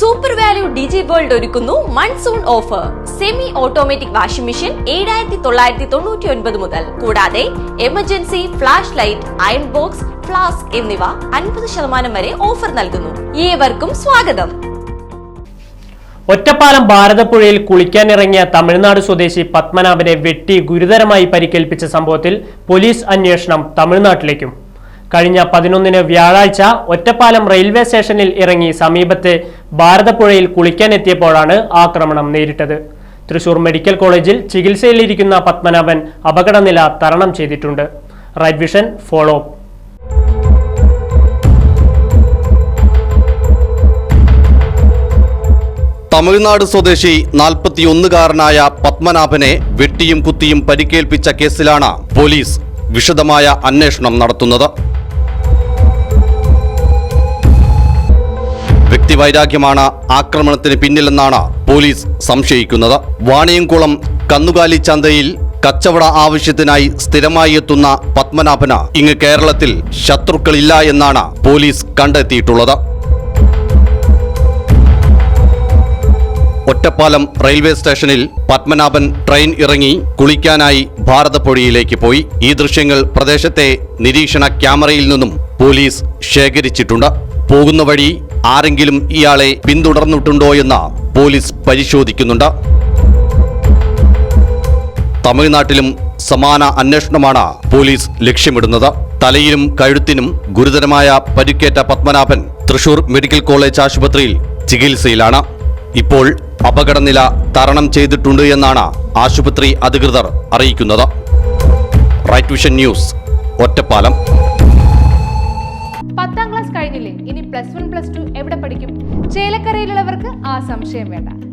Super value digi world ഒരുക്കുന്നു monsoon offer semi automatic washing machine ഏഴായിരത്തി തൊള്ളായിരത്തി തൊണ്ണൂറ്റി ഒൻപത് മുതൽ. കൂടാതെ emergency flash light iron box flask എന്നിവ അൻപത് ശതമാനം വരെ ഓഫർ നൽകുന്നു. ഏവർക്കും സ്വാഗതം. ഒറ്റപ്പാലം ഭാരതപ്പുഴയിൽ കുളിക്കാനിറങ്ങിയ തമിഴ്നാട് സ്വദേശി പത്മനാഭനെ വെട്ടി ഗുരുതരമായി പരിക്കേൽപ്പിച്ച സംഭവത്തിൽ പോലീസ് അന്വേഷണം തമിഴ്നാട്ടിലേക്കും. കഴിഞ്ഞ പതിനൊന്നിന് വ്യാഴാഴ്ച ഒറ്റപ്പാലം റെയിൽവേ സ്റ്റേഷനിൽ ഇറങ്ങി സമീപത്തെ ഭാരതപ്പുഴയിൽ കുളിക്കാനെത്തിയപ്പോഴാണ് ആക്രമണം നേരിട്ടത്. തൃശൂർ മെഡിക്കൽ കോളേജിൽ ചികിത്സയിലിരിക്കുന്ന പത്മനാഭൻ അപകടനില തരണം ചെയ്തിട്ടുണ്ട്. റൈറ്റ് വിഷൻ ഫോളോ തമിഴ്നാട് സ്വദേശി നാൽപ്പത്തിയൊന്നുകാരനായ പത്മനാഭനെ വെട്ടിയും കുത്തിയും പരിക്കേൽപ്പിച്ച കേസിലാണ് പോലീസ് വിശദമായ അന്വേഷണം നടത്തുന്നത്. വ്യക്തിവൈരാഗ്യമാണ് ആക്രമണത്തിന് പിന്നിലെന്നാണ് പോലീസ് സംശയിക്കുന്നത്. വാണിയംകുളം കന്നുകാലി ചന്തയിൽ കച്ചവട ആവശ്യത്തിനായി സ്ഥിരമായി എത്തുന്ന പത്മനാഭന് ഇങ്ങ് കേരളത്തിൽ ശത്രുക്കളില്ല എന്നാണ് പോലീസ് കണ്ടെത്തിയിട്ടുള്ളത്. ഒറ്റപ്പാലം റെയിൽവേ സ്റ്റേഷനിൽ പത്മനാഭൻ ട്രെയിൻ ഇറങ്ങി കുളിക്കാനായി ഭാരതപ്പുഴയിലേക്ക് പോയി. ഈ ദൃശ്യങ്ങൾ പ്രദേശത്തെ നിരീക്ഷണ ക്യാമറയിൽ നിന്നും പോലീസ് ശേഖരിച്ചിട്ടുണ്ട്. പോകുന്ന വഴി ആരെങ്കിലും ഇയാളെ പിന്തുടർന്നിട്ടുണ്ടോ എന്ന് പോലീസ് പരിശോധിക്കുന്നുണ്ട്. തമിഴ്നാട്ടിലും സമാന അന്വേഷണമാണ് പോലീസ് ലക്ഷ്യമിടുന്നത്. തലയിലും കഴുത്തിനും ഗുരുതരമായ പരിക്കേറ്റ പത്മനാഭൻ തൃശൂർ മെഡിക്കൽ കോളേജ് ആശുപത്രിയിൽ ചികിത്സയിലാണ്. ഇപ്പോൾ അപകടനില തരണം ചെയ്തിട്ടുണ്ട് എന്നാണ് ആശുപത്രി അധികൃതർ അറിയിക്കുന്നത്. Right vision news Ottapalam. ഇനി പ്ലസ് വൺ പ്ലസ് ടു എവിടെ പഠിക്കും? ചേലക്കരയിലുള്ളവർക്ക് ആ സംശയം വേണ്ട.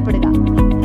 Frida.